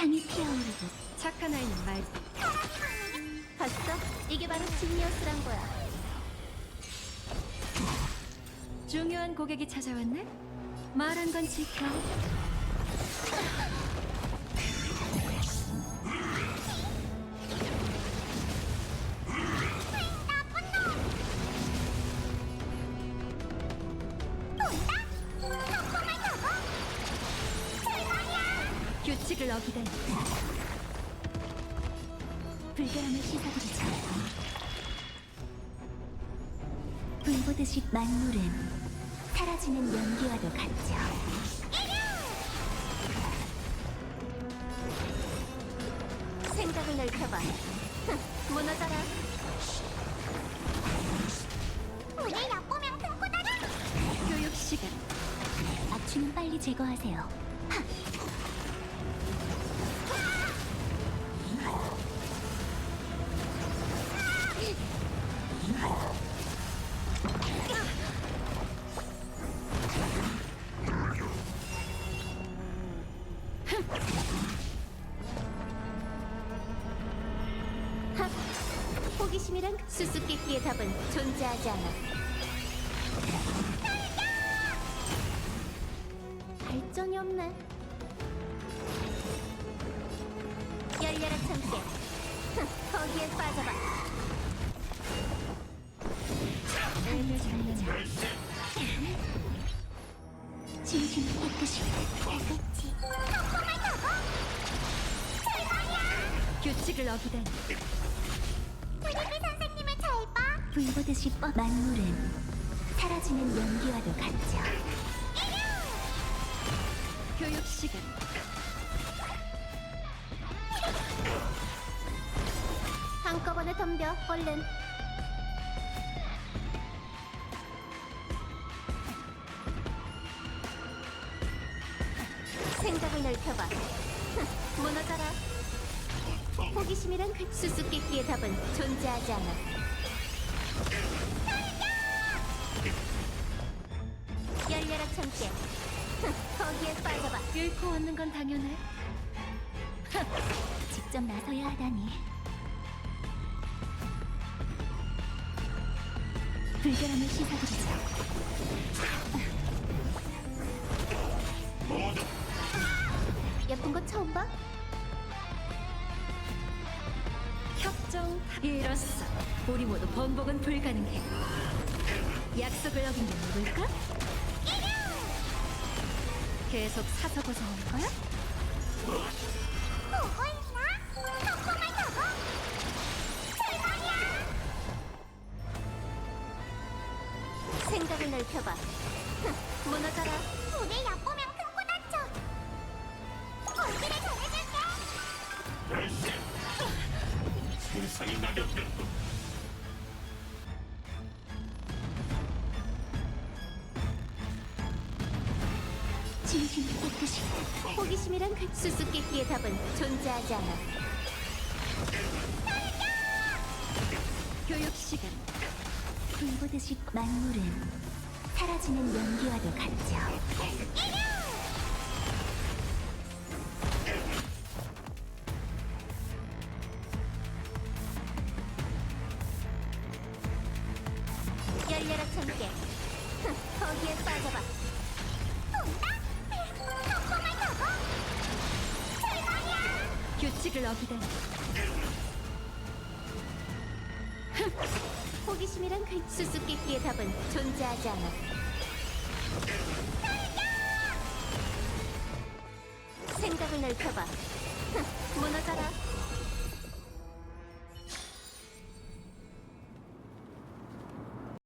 향이 피어오르고 착한 아이는 말 봤어? 이게 바로 지니어스란 거야. 중요한 고객이 찾아왔네? 말한 건 지켜 규칙을 어기다니 불결함을 씻어드리죠. 불보듯이 만물은 사라지는 연기와도 같죠. 생각을 넓혀봐. 흥, 무너져라. 오늘 얕보면 큰코다다 교육 시간 악취는 빨리 제거하세요. 하! 호기심이란 수수께끼의 답은 존재하지 않아. 발전이 없네. 열려라 참깨. 흥, 거기에 빠져봐. 진심 깨끗이 알겠지. 규칙을 어기다니 불보듯이 뻗 만물은 사라지는 연기와도 같죠. 교육 시간 한꺼번에 덤벼 얼른. 생각을 넓혀봐. 흥, 무너져라. 호기심이란 그 수수께끼의 답은 존재하지 않아. 열려라 참깨. 흥, 거기에 빠져봐. 잃고 얻는 건 당연해 직접 나서야 하다니. 불결함을 씻어드리죠. 예쁜 거 처음 봐? 협정 이로써 우리 모두 번복은 불가능해 약속을 어긴 게 누굴까? 계속 사서 고생하는 거야? 보고 있나? 덕분을 타고? 출발이야! 생각을 넓혀봐. 흥, 무너져라. 우리 얕보면 세상이 낙엽된 진심 깨끗이. 호기심이란 그 수수께끼의 답은 존재하지 않아. 교육 시간 불보듯이 만물은 사라지는 연기와도 같죠. 열려라 참깨. 흥, 거기에 빠져봐. 규칙을 어기다니 호기심이란 그 수수께끼의 답은 존재하지 않아. 생각을 넓혀봐.